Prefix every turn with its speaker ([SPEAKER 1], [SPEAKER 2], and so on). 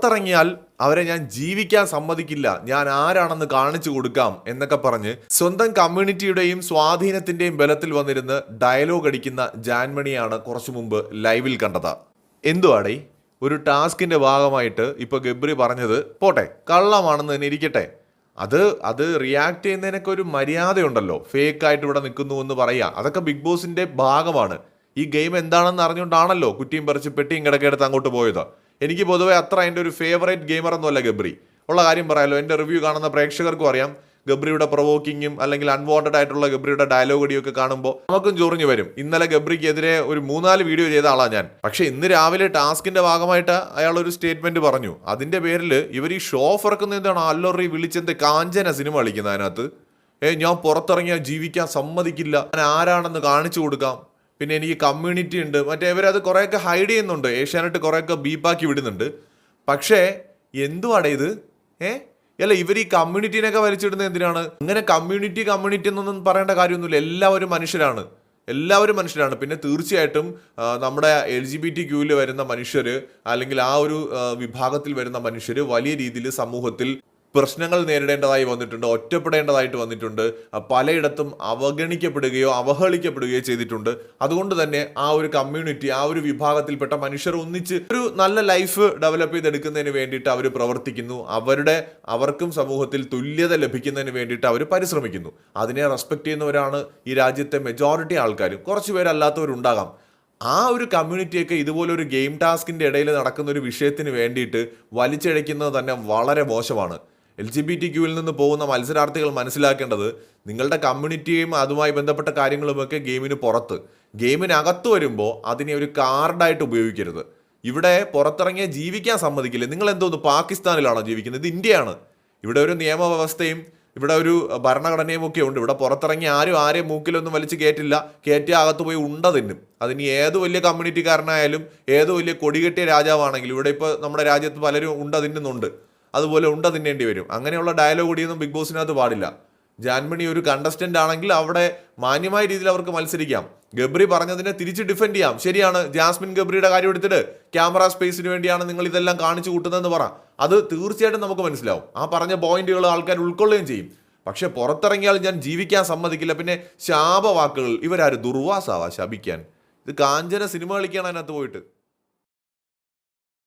[SPEAKER 1] പുറത്തിറങ്ങിയാൽ അവരെ ഞാൻ ജീവിക്കാൻ സമ്മതിക്കില്ല. ഞാൻ ആരാണെന്ന് കാണിച്ചു കൊടുക്കാം എന്നൊക്കെ പറഞ്ഞ് സ്വന്തം കമ്മ്യൂണിറ്റിയുടെയും സ്വാധീനത്തിന്റെയും ബലത്തിൽ വന്നിരുന്ന് ഡയലോഗ് അടിക്കുന്ന ജാൻമണിയാണ് കുറച്ചു മുമ്പ് ലൈവിൽ കണ്ടത്. എന്തുവാടേ? ഒരു ടാസ്കിന്റെ ഭാഗമായിട്ട് ഇപ്പൊ ഗബ്രി പറഞ്ഞത് പോട്ടെ കള്ളമാണെന്ന് തന്നെ ഇരിക്കട്ടെ. അത് അത് റിയാക്ട് ചെയ്യുന്നതിനൊക്കെ ഒരു മര്യാദയുണ്ടല്ലോ. ഫേക്ക് ആയിട്ട് ഇവിടെ നിൽക്കുന്നു എന്ന് പറയാ. അതൊക്കെ ബിഗ് ബോസിന്റെ ഭാഗമാണ്. ഈ ഗെയിം എന്താണെന്ന് അറിഞ്ഞുകൊണ്ടാണല്ലോ കുറ്റിയും പറിച്ച് പെട്ടിയും കിടക്കെടുത്ത് അങ്ങോട്ട് പോയത്. എനിക്ക് പൊതുവെ അത്ര എന്റെ ഒരു ഫേവറേറ്റ് ഗെയിമർ ഒന്നുമല്ല ഗബ്രി. ഉള്ള കാര്യം പറയാലോ എന്റെ റിവ്യൂ കാണുന്ന പ്രേക്ഷകർക്കും അറിയാം. ഗബ്രിയുടെ പ്രൊവോക്കിങ്ങും അല്ലെങ്കിൽ അൺവാണ്ടഡ് ആയിട്ടുള്ള ഗബ്രിയുടെ ഡയലോഗ് അടിയൊക്കെ കാണുമ്പോൾ നമുക്കും ചൊറിഞ്ഞു വരും. ഇന്നലെ ഗബ്രിക്കെതിരെ ഒരു മൂന്നാൽ വീഡിയോ ചെയ്ത ആളാണ് ഞാൻ. പക്ഷേ ഇന്ന് രാവിലെ ടാസ്കിന്റെ ഭാഗമായിട്ട് അയാൾ ഒരു സ്റ്റേറ്റ്മെന്റ് പറഞ്ഞു. അതിന്റെ പേരിൽ ഇവർ ഈ ഷോ ഇറക്കുന്ന എന്താണ്? അല്ലറി വിളിച്ചെന്ത് കാഞ്ചന സിനിമ കളിക്കുന്നത് അതിനകത്ത്? ഏ ഞാൻ പുറത്തിറങ്ങിയാൽ ജീവിക്കാൻ സമ്മതിക്കില്ല. ഞാൻ ആരാണെന്ന് കാണിച്ചു കൊടുക്കാം. പിന്നെ എനിക്ക് കമ്മ്യൂണിറ്റി ഉണ്ട്. മറ്റേ ഇവരത് കുറേയൊക്കെ ഹൈഡ് ചെയ്യുന്നുണ്ട്. ഏഷ്യാനെറ്റ് കുറേയൊക്കെ ബീപ്പാക്കി വിടുന്നുണ്ട്. പക്ഷേ എന്തുവാടേ ഇത്? ഏ? അല്ല ഇവർ ഈ കമ്മ്യൂണിറ്റീനൊക്കെ വലിച്ചിടുന്നത് എന്തിനാണ്? അങ്ങനെ കമ്മ്യൂണിറ്റി കമ്മ്യൂണിറ്റി എന്നൊന്നും പറയേണ്ട കാര്യമൊന്നുമില്ല. എല്ലാവരും മനുഷ്യരാണ്. എല്ലാവരും മനുഷ്യരാണ്. പിന്നെ തീർച്ചയായിട്ടും നമ്മുടെ എൽ ജി ബി ടി ക്യൂവിൽ വരുന്ന മനുഷ്യർ അല്ലെങ്കിൽ ആ ഒരു വിഭാഗത്തിൽ വരുന്ന മനുഷ്യർ വലിയ രീതിയിൽ സമൂഹത്തിൽ പ്രശ്നങ്ങൾ നേരിടേണ്ടതായി വന്നിട്ടുണ്ട് ഒറ്റപ്പെടേണ്ടതായിട്ട് വന്നിട്ടുണ്ട് പലയിടത്തും അവഗണിക്കപ്പെടുകയോ അവഹേളിക്കപ്പെടുകയോ ചെയ്തിട്ടുണ്ട്. അതുകൊണ്ട് തന്നെ ആ ഒരു കമ്മ്യൂണിറ്റി ആ ഒരു വിഭാഗത്തിൽപ്പെട്ട മനുഷ്യർ ഒന്നിച്ച് ഒരു നല്ല ലൈഫ് ഡെവലപ്പ് ചെയ്തെടുക്കുന്നതിന് വേണ്ടിയിട്ട് അവർ പ്രവർത്തിക്കുന്നു. അവരുടെ അവർക്കും സമൂഹത്തിൽ തുല്യത ലഭിക്കുന്നതിന് വേണ്ടിയിട്ട് അവർ പരിശ്രമിക്കുന്നു. അതിനെ റെസ്പെക്ട് ചെയ്യുന്നവരാണ് ഈ രാജ്യത്തെ മെജോറിറ്റി ആൾക്കാരും. കുറച്ച് പേരല്ലാത്തവരുണ്ടാകാം. ആ ഒരു കമ്മ്യൂണിറ്റിയൊക്കെ ഇതുപോലെ ഒരു ഗെയിം ടാസ്കിന്റെ ഇടയിൽ നടക്കുന്ന ഒരു വിഷയത്തിന് വേണ്ടിയിട്ട് വലിച്ചിഴയ്ക്കുന്നത് തന്നെ വളരെ മോശമാണ്. എൽ ജി ബി ടി ക്യൂവിൽ നിന്ന് പോകുന്ന മത്സരാർത്ഥികൾ മനസ്സിലാക്കേണ്ടത് നിങ്ങളുടെ കമ്മ്യൂണിറ്റിയും അതുമായി ബന്ധപ്പെട്ട കാര്യങ്ങളുമൊക്കെ ഗെയിമിന് പുറത്ത്. ഗെയിമിനകത്ത് വരുമ്പോൾ അതിനെ ഒരു കാർഡായിട്ട് ഉപയോഗിക്കരുത്. ഇവിടെ പുറത്തിറങ്ങിയ ജീവിക്കാൻ സമ്മതിക്കില്ല. നിങ്ങൾ എന്തോന്ന് പാകിസ്ഥാനിലാണോ ജീവിക്കുന്നത്? ഇത് ഇന്ത്യയാണ്. ഇവിടെ ഒരു നിയമവ്യവസ്ഥയും ഇവിടെ ഒരു ഭരണഘടനയും ഒക്കെ ഉണ്ട്. ഇവിടെ പുറത്തിറങ്ങി ആരും ആരെയും മൂക്കിലൊന്നും വലിച്ചു കയറ്റില്ല കയറ്റി അകത്ത് പോയി ഉണ്ട അതിന് ഏത് വലിയ കമ്മ്യൂണിറ്റിക്കാരനായാലും ഏത് വലിയ കൊടികെട്ടിയ രാജാവാണെങ്കിലും ഇവിടെ ഇപ്പോൾ നമ്മുടെ രാജ്യത്ത് പലരും ഉണ്ട തിന്നുന്നുണ്ട്. അതുപോലെ ഉണ്ട തിന്നേണ്ടി വരും. അങ്ങനെയുള്ള ഡയലോഗ് കൂടിയൊന്നും ബിഗ് ബോസിനകത്ത് പാടില്ല. ജാൻമണി ഒരു കണ്ടസ്റ്റന്റ് ആണെങ്കിൽ അവിടെ മാന്യമായ രീതിയിൽ അവർക്ക് മത്സരിക്കാം. ഗബ്രി പറഞ്ഞതിനെ തിരിച്ച് ഡിഫെൻഡ് ചെയ്യാം. ശരിയാണ് ജാസ്മിൻ ഗബ്രിയുടെ കാര്യം എടുത്തിട്ട് ക്യാമറ സ്പേസിന് വേണ്ടിയാണ് നിങ്ങൾ ഇതെല്ലാം കാണിച്ചു കൂട്ടുന്നതെന്ന് പറ. അത് തീർച്ചയായിട്ടും നമുക്ക് മനസ്സിലാവും. ആ പറഞ്ഞ പോയിന്റുകൾ ആൾക്കാർ ഉൾക്കൊള്ളുകയും ചെയ്യും. പക്ഷെ പുറത്തിറങ്ങിയാൽ ഞാൻ ജീവിക്കാൻ സമ്മതിക്കില്ല. പിന്നെ ശാപവാക്കുകൾ. ഇവരാര് ദുർവാസാവാ ശപിക്കാൻ? ഇത് കാഞ്ചന സിനിമ കളിക്കാണ് അതിനകത്ത് പോയിട്ട്.